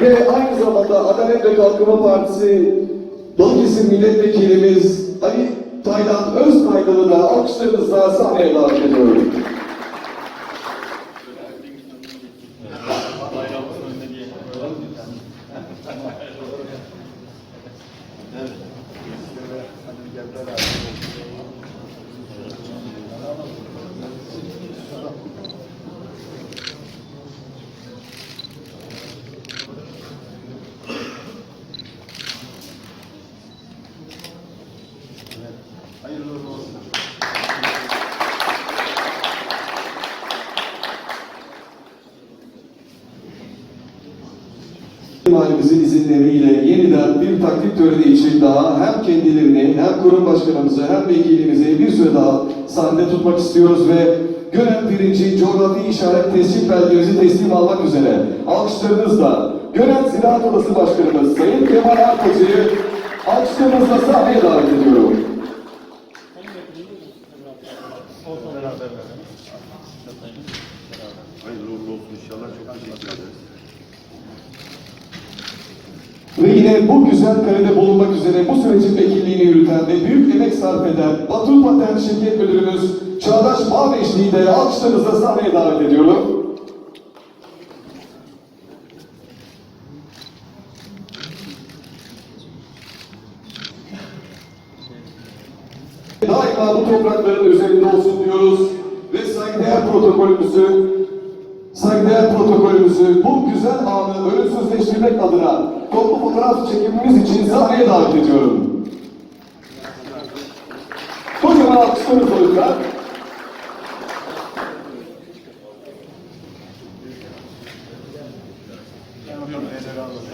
Ve aynı zamanda Adalet ve Kalkınma Partisi Balıkesir Milletvekilimiz Ali Taylan Öztaylan'ı da alkışlarınızla sahneye davet ediyorum. Mahallemizin izinleriyle yeniden bir takdim töreni için daha hem kendilerini hem kurum başkanımızı hem vekilimizi bir süre daha sahnede tutmak istiyoruz ve Gönen birinci coğrafi işaret tescil belgemizi teslim almak üzere alkışlarınızla Gönen Ziraat Odası Başkanımız Sayın Kemal Arpacı'yı alkışlarınızla sahneye davet ediyorum. Hayırlı uğurlu olsun inşallah. Çok teşekkür ederiz. Ve yine bu güzel karede bulunmak üzere bu sürecin vekilliğini yürüten ve büyük emek sarf eden Batur Patent Şirket Müdürümüz Çağdaş Bağbeşli'yi de alkışlarınızla sahneye davet ediyorum. Daima bu toprakların üzerinde olsun protokolümüzü saygıdeğer protokolümüzü bu güzel anı ölümsüzleştirmek adına toplu fotoğraf çekimimiz için sahneye davet ediyorum. Kocaman alkışlarınızla lütfen. Elleri alın.